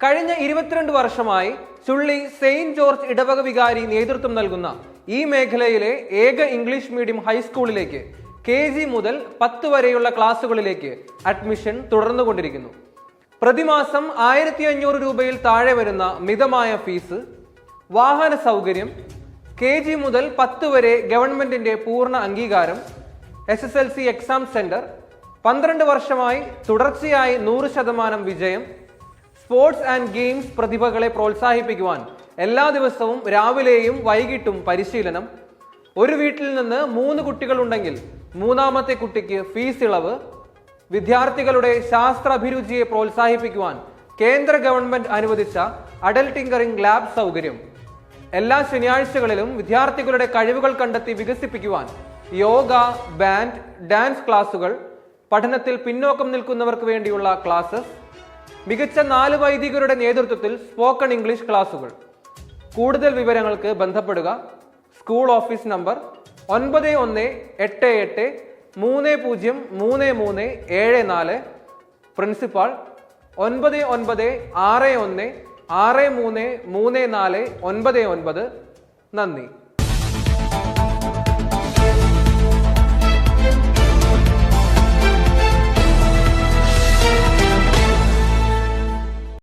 കഴിഞ്ഞ ഇരുപത്തിരണ്ട് വർഷമായി ചുള്ളി സെയിന്റ് ജോർജ് ഇടവക വികാരി നേതൃത്വം നൽകുന്ന ഈ മേഖലയിലെ ഏക ഇംഗ്ലീഷ് മീഡിയം ഹൈസ്കൂളിലേക്ക് കെ ജി മുതൽ പത്ത് വരെയുള്ള ക്ലാസ്സുകളിലേക്ക് അഡ്മിഷൻ തുടർന്നുകൊണ്ടിരിക്കുന്നു. പ്രതിമാസം ആയിരത്തി അഞ്ഞൂറ് രൂപയിൽ താഴെ വരുന്ന മിതമായ ഫീസ് വാഹന സൗകര്യം കെ ജി മുതൽ പത്ത് വരെ ഗവൺമെന്റിന്റെ പൂർണ അംഗീകാരം S S L C exam centre പന്ത്രണ്ട് വർഷമായി തുടർച്ചയായി നൂറ് ശതമാനം വിജയം സ്പോർട്സ് ആൻഡ് ഗെയിംസ് പ്രതിഭകളെ പ്രോത്സാഹിപ്പിക്കുവാൻ എല്ലാ ദിവസവും രാവിലെയും വൈകിട്ടും പരിശീലനം. ഒരു വീട്ടിൽ നിന്ന് മൂന്ന് കുട്ടികളുണ്ടെങ്കിൽ മൂന്നാമത്തെ കുട്ടിക്ക് ഫീസ് ഇളവ്. വിദ്യാർത്ഥികളുടെ ശാസ്ത്ര അഭിരുചിയെ പ്രോത്സാഹിപ്പിക്കുവാൻ കേന്ദ്ര ഗവൺമെന്റ് അനുവദിച്ച അഡൽ ലാബ് സൗകര്യം. എല്ലാ ശനിയാഴ്ചകളിലും വിദ്യാർത്ഥികളുടെ കഴിവുകൾ കണ്ടെത്തി വികസിപ്പിക്കുവാൻ യോഗ ബാൻഡ് ഡാൻസ് ക്ലാസുകൾ പഠനത്തിൽ പിന്നോക്കം നിൽക്കുന്നവർക്ക് വേണ്ടിയുള്ള ക്ലാസ്സസ് മികച്ച നാല് വൈദികരുടെ നേതൃത്വത്തിൽ സ്പോക്കൺ ഇംഗ്ലീഷ് ക്ലാസുകൾ കൂടുതൽ വിവരങ്ങൾക്ക് ബന്ധപ്പെടുക. സ്കൂൾ ഓഫീസ് നമ്പർ ഒൻപത് ഒന്ന് എട്ട് എട്ട് മൂന്ന് പൂജ്യം മൂന്ന് മൂന്ന് ഏഴ് നാല്. പ്രിൻസിപ്പാൾ ഒൻപത് ഒൻപത് ആറ് ഒന്ന് ആറ് മൂന്ന് മൂന്ന് നാല് ഒൻപത് ഒൻപത്. നന്ദി.